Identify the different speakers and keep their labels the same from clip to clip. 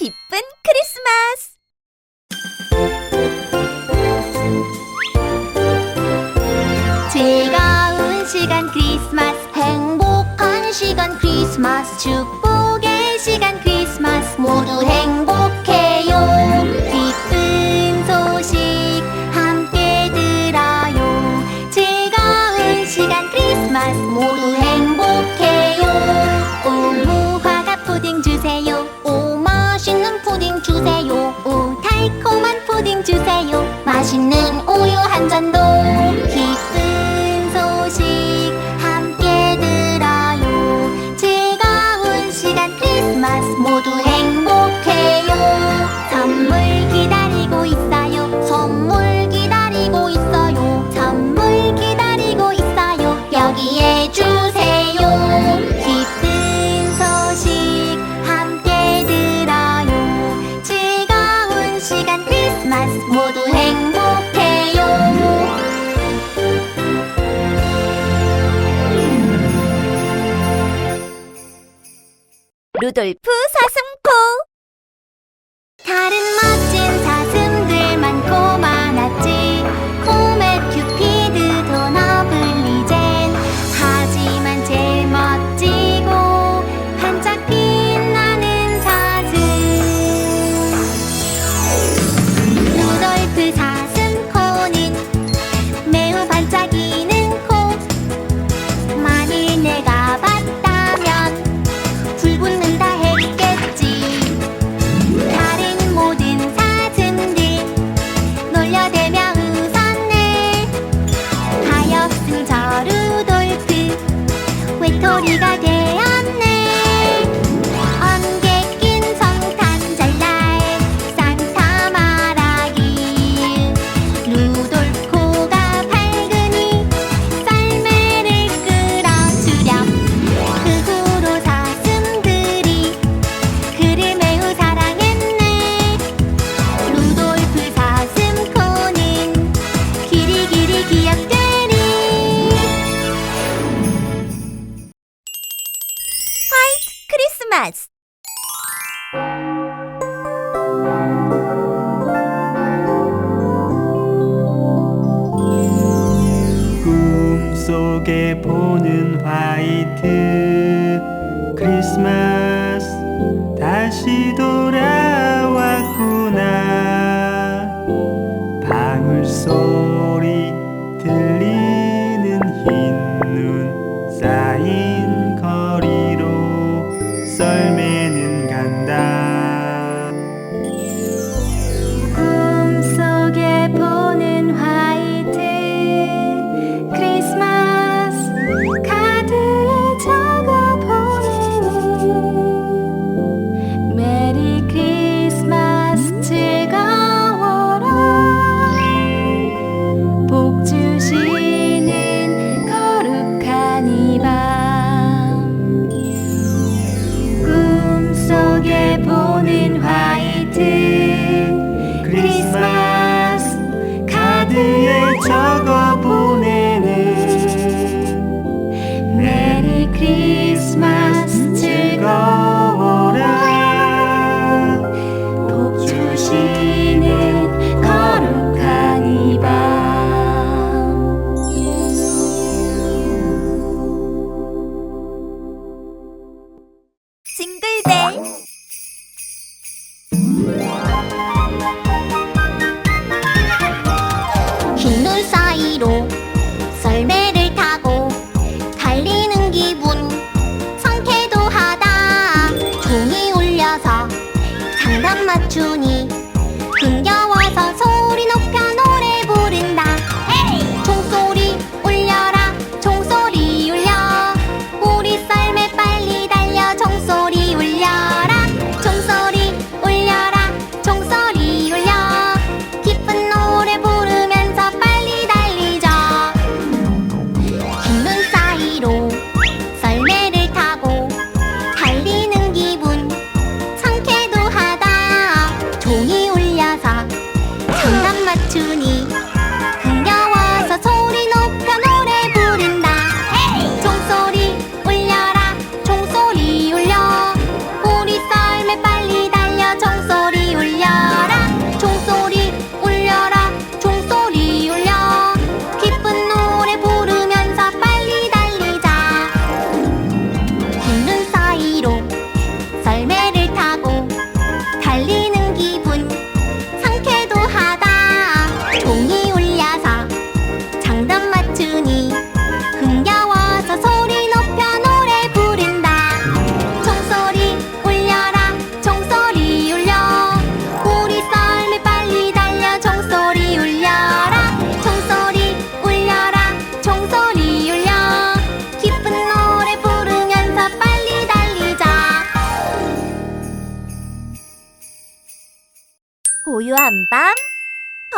Speaker 1: 기쁜 크리스마스!
Speaker 2: 즐거운 시간 크리스마스 행복한 시간 크리스마스 축 住在有
Speaker 1: 루돌프 사슴코.
Speaker 2: 다른 멋진
Speaker 3: 속에 보는 화이트 크리스마스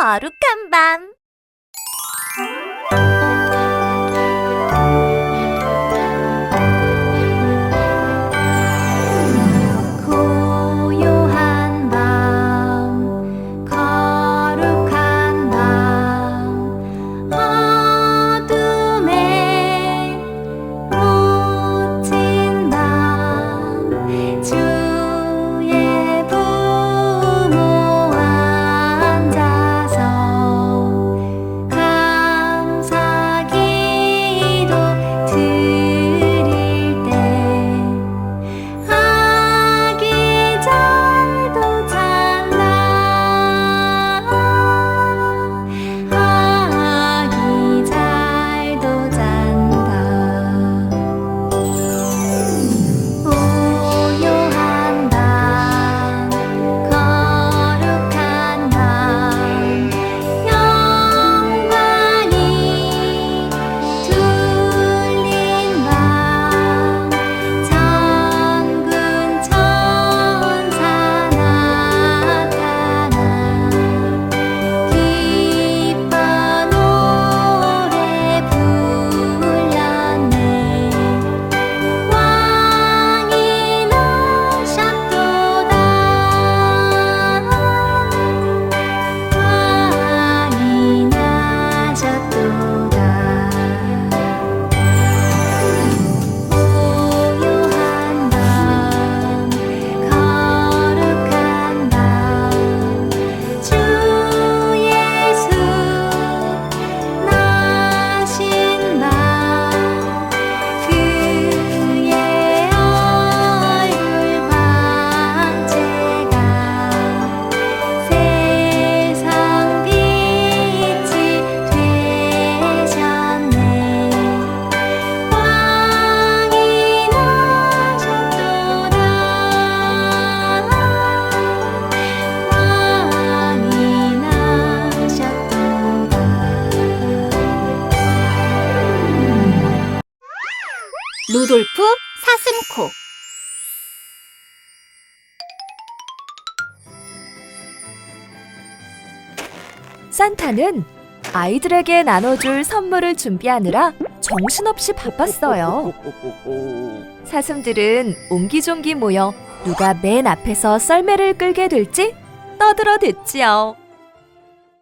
Speaker 2: 거룩한 밤.
Speaker 1: 산타는 아이들에게 나눠줄 선물을 준비하느라 정신없이 바빴어요. 사슴들은 옹기종기 모여 누가 맨 앞에서 썰매를 끌게 될지 떠들어댔지요.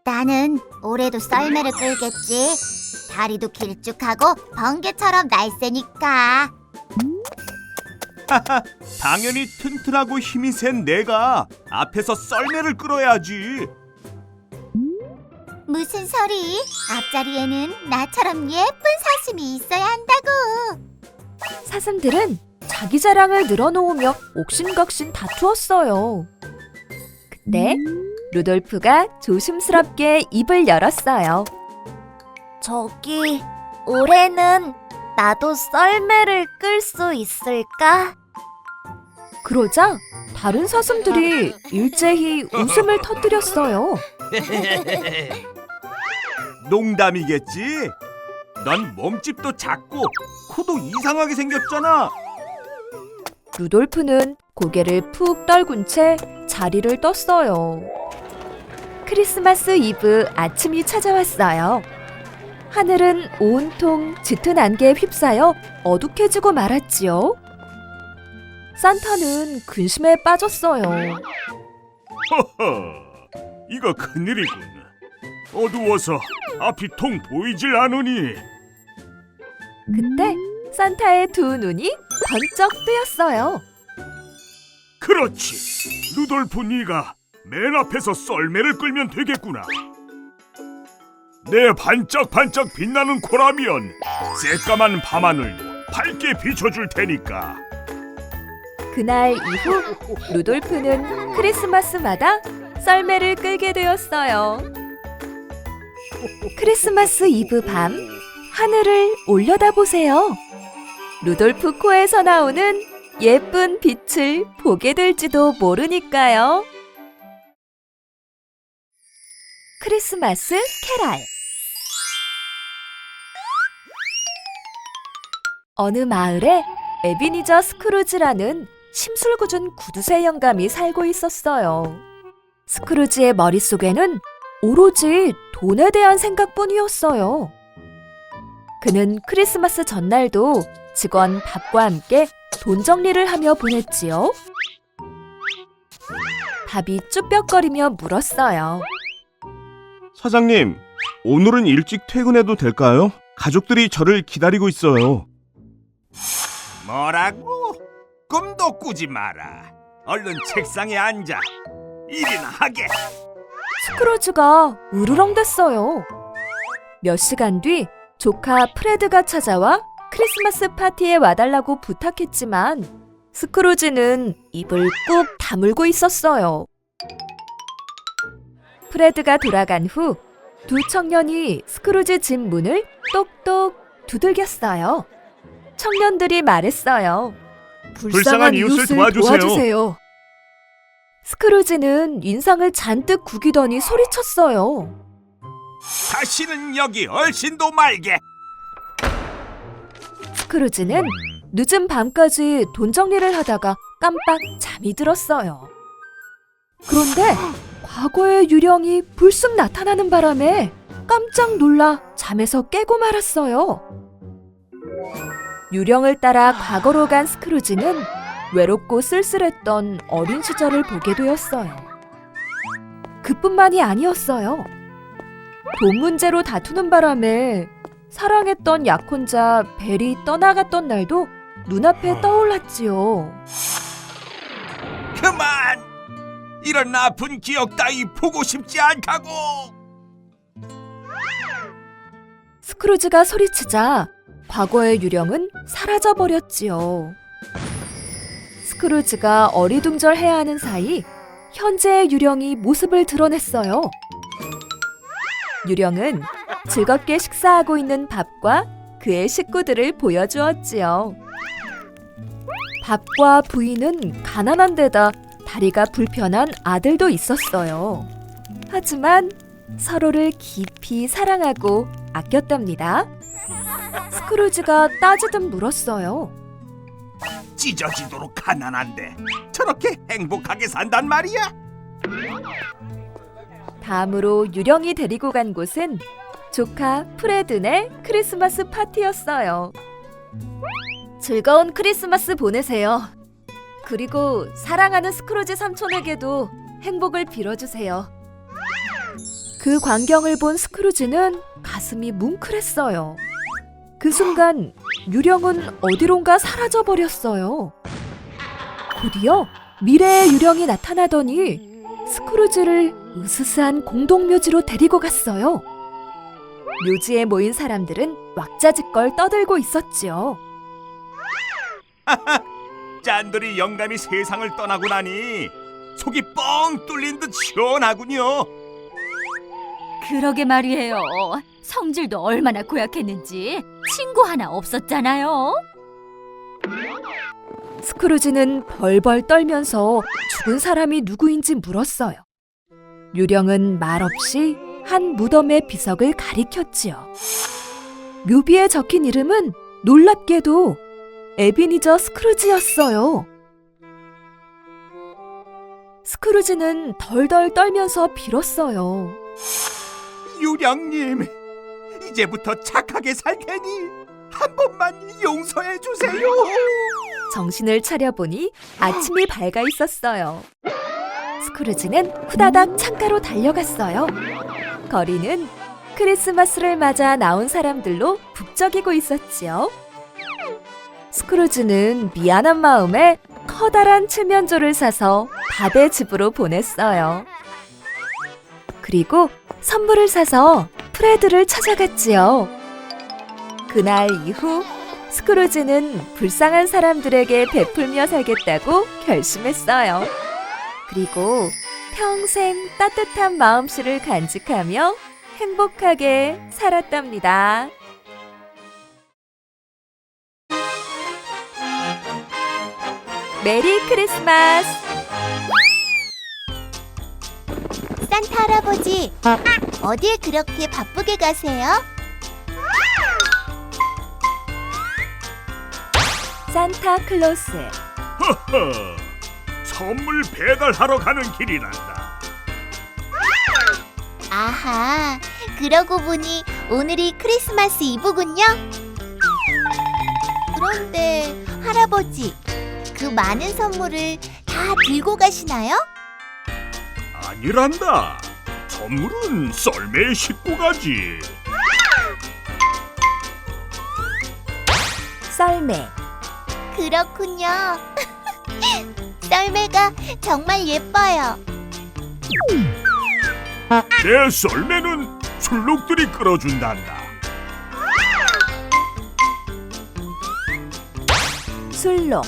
Speaker 4: 나는 올해도 썰매를 끌겠지. 다리도 길쭉하고 번개처럼 날쌔니까.
Speaker 5: 당연히 튼튼하고 힘이 센 내가 앞에서 썰매를 끌어야지.
Speaker 4: 무슨 소리? 앞자리에는 나처럼 예쁜 사슴이 있어야 한다고.
Speaker 1: 사슴들은 자기 자랑을 늘어놓으며 옥신각신 다투었어요. 그때 루돌프가 조심스럽게 입을 열었어요.
Speaker 4: 저기 올해는 나도 썰매를 끌 수 있을까?
Speaker 1: 그러자 다른 사슴들이 일제히 웃음을 터뜨렸어요.
Speaker 5: 농담이겠지? 넌 몸집도 작고 코도 이상하게 생겼잖아.
Speaker 1: 루돌프는 고개를 푹 떨군 채 자리를 떴어요. 크리스마스 이브 아침이 찾아왔어요. 하늘은 온통 짙은 안개에 휩싸여 어둑해지고 말았지요. 산타는 근심에 빠졌어요.
Speaker 5: 허허, 이거 큰일이군. 어두워서 앞이 통 보이질 않으니.
Speaker 1: 그때 산타의 두 눈이 번쩍 뜨였어요.
Speaker 5: 그렇지. 루돌프 네가 맨 앞에서 썰매를 끌면 되겠구나. 내 반짝반짝 빛나는 코라면 새까만 밤하늘도 밝게 비춰줄 테니까.
Speaker 1: 그날 이후 루돌프는 크리스마스마다 썰매를 끌게 되었어요. 크리스마스 이브 밤 하늘을 올려다 보세요. 루돌프 코에서 나오는 예쁜 빛을 보게 될지도 모르니까요. 크리스마스 캐럴 어느 마을에 에비니저 스크루즈라는 심술궂은 구두쇠 영감이 살고 있었어요. 스크루지의 머릿속에는 오로지 돈에 대한 생각뿐이었어요. 그는 크리스마스 전날도 직원 밥과 함께 돈 정리를 하며 보냈지요. 밥이 쭈뼛거리며 물었어요.
Speaker 6: 사장님, 오늘은 일찍 퇴근해도 될까요? 가족들이 저를 기다리고 있어요.
Speaker 5: 뭐라고? 꿈도 꾸지 마라. 얼른 책상에 앉아. 일이나 하게.
Speaker 1: 스크루지가 으르렁댔어요. 몇 시간 뒤 조카 프레드가 찾아와 크리스마스 파티에 와달라고 부탁했지만 스크루지는 입을 꾹 다물고 있었어요. 프레드가 돌아간 후 두 청년이 스크루지 집 문을 똑똑 두들겼어요. 청년들이 말했어요.
Speaker 5: 불쌍한 이웃을 도와주세요."
Speaker 1: 스크루지는 인상을 잔뜩 구기더니 소리쳤어요.
Speaker 5: 다시는 여기 얼씬도 말게.
Speaker 1: 스크루지는 늦은 밤까지 돈 정리를 하다가 깜빡 잠이 들었어요. 그런데 과거의 유령이 불쑥 나타나는 바람에 깜짝 놀라 잠에서 깨고 말았어요. 유령을 따라 과거로 간 스크루지는 외롭고 쓸쓸했던 어린 시절을 보게 되었어요. 그뿐만이 아니었어요. 돈 문제로 다투는 바람에 사랑했던 약혼자 벨이 떠나갔던 날도 눈앞에 떠올랐지요.
Speaker 5: 그만! 이런 아픈 기억 따위 보고 싶지 않다고!
Speaker 1: 스크루지가 소리치자 과거의 유령은 사라져 버렸지요. 스크루지가 어리둥절해야 하는 사이 현재의 유령이 모습을 드러냈어요. 유령은 즐겁게 식사하고 있는 밥과 그의 식구들을 보여주었지요. 밥과 부인은 가난한 데다 다리가 불편한 아들도 있었어요. 하지만 서로를 깊이 사랑하고 아꼈답니다. 스크루지가 따지듯 물었어요.
Speaker 5: 찢어지도록 가난한데 저렇게 행복하게 산단 말이야?
Speaker 1: 다음으로 유령이 데리고 간 곳은 조카 프레드네 크리스마스 파티였어요. 즐거운 크리스마스 보내세요. 그리고 사랑하는 스크루지 삼촌에게도 행복을 빌어주세요. 그 광경을 본 스크루지는 가슴이 뭉클했어요. 그 순간 유령은 어디론가 사라져 버렸어요. 곧이어 미래의 유령이 나타나더니 스크루지를 으스스한 공동묘지로 데리고 갔어요. 묘지에 모인 사람들은 왁자지껄 떠들고 있었지요.
Speaker 5: 짠돌이 영감이 세상을 떠나고 나니 속이 뻥 뚫린 듯 시원하군요.
Speaker 2: 그러게 말이에요. 성질도 얼마나 고약했는지 친구 하나 없었잖아요.
Speaker 1: 스크루지는 벌벌 떨면서 죽은 사람이 누구인지 물었어요. 유령은 말없이 한 무덤의 비석을 가리켰지요. 묘비에 적힌 이름은 놀랍게도 에비니저 스크루지였어요. 스크루지는 덜덜 떨면서 빌었어요.
Speaker 5: 유령님, 이제부터 착하게 살 테니 한 번만 용서해 주세요.
Speaker 1: 정신을 차려보니 아침이 밝아 있었어요. 스크루지는 후다닥 창가로 달려갔어요. 거리는 크리스마스를 맞아 나온 사람들로 북적이고 있었지요. 스크루지는 미안한 마음에 커다란 칠면조를 사서 밥의 집으로 보냈어요. 그리고 선물을 사서 프레드를 찾아갔지요. 그날 이후 스크루지는 불쌍한 사람들에게 베풀며 살겠다고 결심했어요. 그리고 평생 따뜻한 마음씨를 간직하며 행복하게 살았답니다. 메리 크리스마스!
Speaker 4: 산타 할아버지, 어딜 그렇게 바쁘게 가세요?
Speaker 1: 산타 클로스
Speaker 5: 허허, 선물 배달하러 가는 길이란다.
Speaker 4: 아하, 그러고 보니 오늘이 크리스마스 이브군요. 그런데 할아버지, 그 많은 선물을 다 들고 가시나요?
Speaker 5: 아니란다. 선물은 썰매에 싣고 가지.
Speaker 1: 썰매,
Speaker 4: 그렇군요. 썰매가 정말 예뻐요.
Speaker 5: 내 썰매는 술록들이 끌어준단다.
Speaker 1: 술록,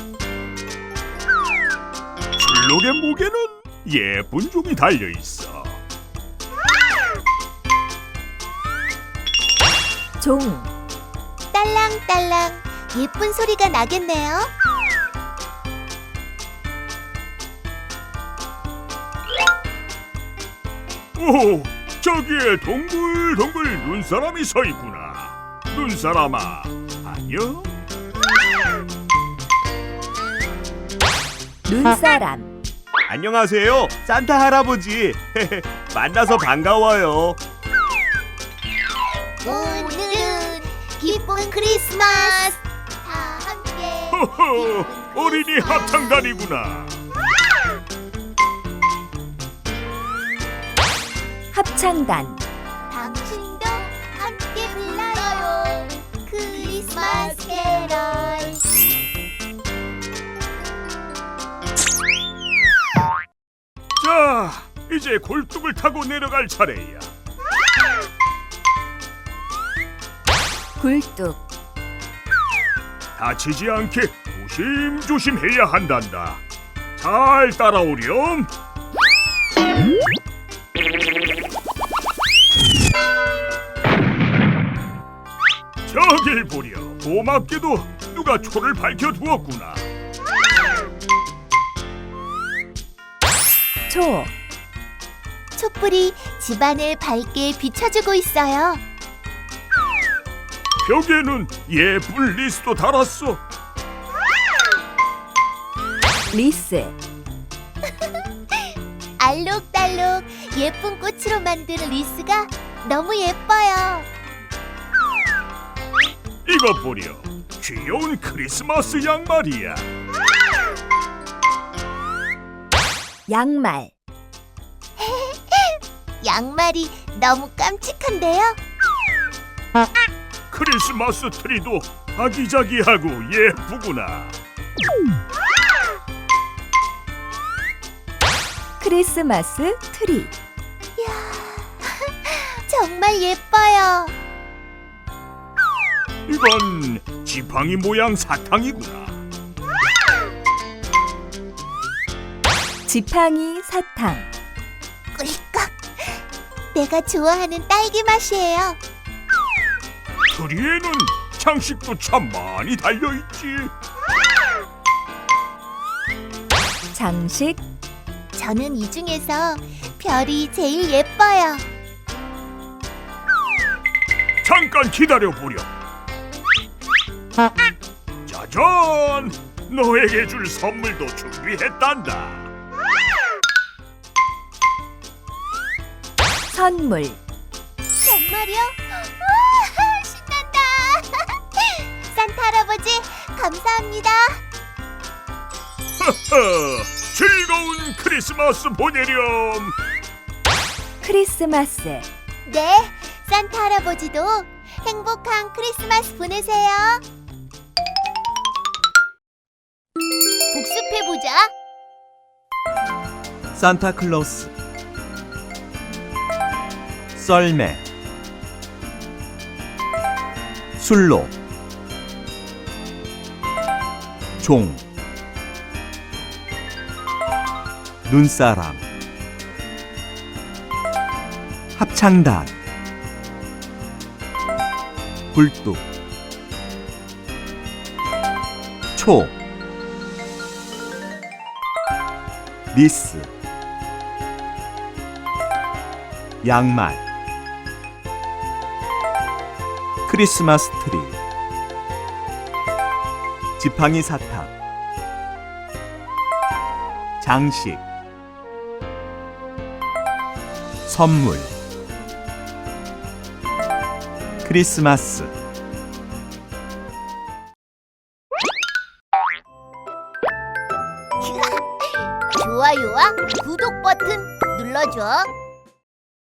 Speaker 5: 술록의 목에는 예쁜 종이 달려 있어.
Speaker 1: 종,
Speaker 4: 딸랑딸랑 예쁜 소리가 나겠네요.
Speaker 5: 오, 저기에 동글동글 눈사람이 서 있구나. 눈사람아, 안녕?
Speaker 1: 눈사람,
Speaker 6: 안녕하세요. 산타 할아버지. 만나서 반가워요.
Speaker 4: 오늘은 기쁜 크리스마스 다 함께
Speaker 5: 허허, 어린이 합창단이구나.
Speaker 1: 합창단,
Speaker 4: 당신도 함께 불러요 크리스마스 캐럴
Speaker 5: 자, 이제 골뚝을 타고 내려갈 차례야.
Speaker 1: 굴뚝,
Speaker 5: 다치지 않게 조심조심 해야 한단다. 잘 따라오렴. 저길 보렴. 고맙게도 누가 초를 밝혀두었구나.
Speaker 1: 초,
Speaker 4: 촛불이 집안을 밝게 비춰주고 있어요
Speaker 5: 벽에는 예쁜 리스도 달았어.
Speaker 1: 리스,
Speaker 4: 알록달록 예쁜 꽃으로 만든 리스가 너무 예뻐요
Speaker 5: 이것 보렴. 귀여운 크리스마스 양말이야.
Speaker 1: 양말,
Speaker 4: 양말이 너무 깜찍한데요
Speaker 5: 크리스마스 트리도 아기자기하고 예쁘구나.
Speaker 1: 크리스마스 트리,
Speaker 4: 정말 예뻐요
Speaker 5: 이건 지팡이 모양 사탕이구나.
Speaker 1: 지팡이 사탕,
Speaker 4: 꿀꺽 내가 좋아하는 딸기 맛이에요
Speaker 5: 트리에는 장식도 참 많이 달려있지.
Speaker 1: 장식,
Speaker 4: 저는 이 중에서 별이 제일 예뻐요.
Speaker 5: 잠깐 기다려보렴. 짜잔! 너에게 줄 선물도 준비했단다.
Speaker 1: 선물,
Speaker 4: 정말요? 와, 신난다. 산타 할아버지, 감사합니다.
Speaker 5: 허, 즐거운 크리스마스 보내렴.
Speaker 1: 크리스마스,
Speaker 4: 네, 산타 할아버지도 행복한 크리스마스 보내세요. 복습해 보자.
Speaker 6: 산타클로스 썰매 술로 종 눈사람 합창단 굴뚝 초 리스 양말 크리스마스 트리. 지팡이 사탕. 장식. 선물.
Speaker 4: 크리스마스.